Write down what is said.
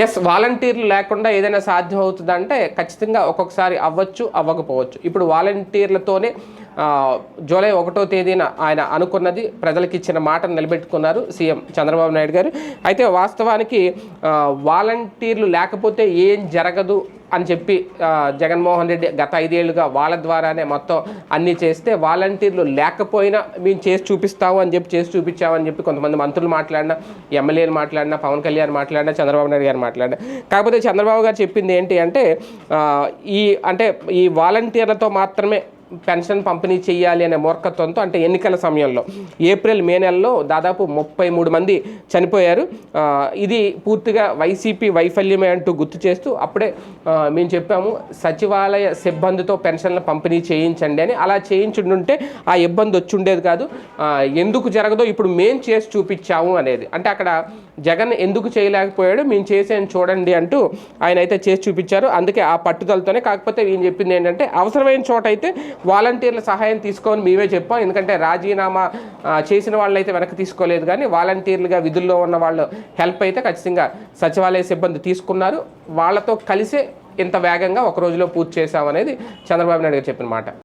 Yes వాలంటీర్లు లేకుండా ఏదైనా సాధ్యం అవుతుందంటే ఖచ్చితంగా ఒక్కొక్కసారి అవ్వచ్చు అవ్వకపోవచ్చు. ఇప్పుడు వాలంటీర్లతోనే జూలై ఒకటో తేదీన ఆయన అనుకున్నది ప్రజలకు ఇచ్చిన మాటను నిలబెట్టుకున్నారు సీఎం చంద్రబాబు నాయుడు గారు. అయితే వాస్తవానికి వాలంటీర్లు లేకపోతే ఏం జరగదు అని చెప్పి జగన్మోహన్ రెడ్డి గత ఐదేళ్ళుగా వాళ్ళ ద్వారానే మొత్తం అన్నీ చేస్తే వాలంటీర్లు లేకపోయినా మేము చేసి చూపిస్తాము అని చెప్పి చేసి చూపించామని చెప్పి కొంతమంది మంత్రులు మాట్లాడినా ఎమ్మెల్యేలు మాట్లాడినా పవన్ కళ్యాణ్ మాట్లాడినా చంద్రబాబు నాయుడు గారు మాట్లాడినా. కాకపోతే చంద్రబాబు గారు చెప్పింది ఏంటి అంటే ఈ అంటే ఈ వాలంటీర్లతో మాత్రమే పెన్షన్ పంపిణీ చేయాలి అనే మూర్ఖత్వంతో అంటే ఎన్నికల సమయంలో. ఏప్రిల్ మే నెలలో దాదాపు ముప్పై మూడు మంది చనిపోయారు. ఇది పూర్తిగా వైసీపీ వైఫల్యమే అంటూ గుర్తు చేస్తూ అప్పుడే మేము చెప్పాము సచివాలయ సిబ్బందితో పెన్షన్ల పంపిణీ చేయించండి అని. అలా చేయించుంటే ఆ ఇబ్బంది వచ్చి ఉండేది కాదు ఎందుకు జరగదో ఇప్పుడు మేము చేసి చూపించాము అనేది. అంటే అక్కడ జగన్ ఎందుకు చేయలేకపోయాడు మేము చేసేది చూడండి అంటూ ఆయన అయితే చేసి చూపించారు. అందుకే ఆ పట్టుదలతోనే. కాకపోతే ఈయన చెప్పింది ఏంటంటే అవసరమైన చోట అయితే వాలంటీర్ల సహాయం తీసుకోమని మేమే చెప్పాం. ఎందుకంటే రాజీనామా చేసిన వాళ్ళైతే వెనక్కి తీసుకోలేదు కానీ వాలంటీర్లుగా విధుల్లో ఉన్న వాళ్ళు హెల్ప్ అయితే ఖచ్చితంగా సచివాలయ సిబ్బంది తీసుకున్నారు. వాళ్ళతో కలిసే ఇంత వేగంగా ఒక రోజులో పూర్తి చేశామనేది చంద్రబాబు నాయుడు గారు చెప్పిన మాట.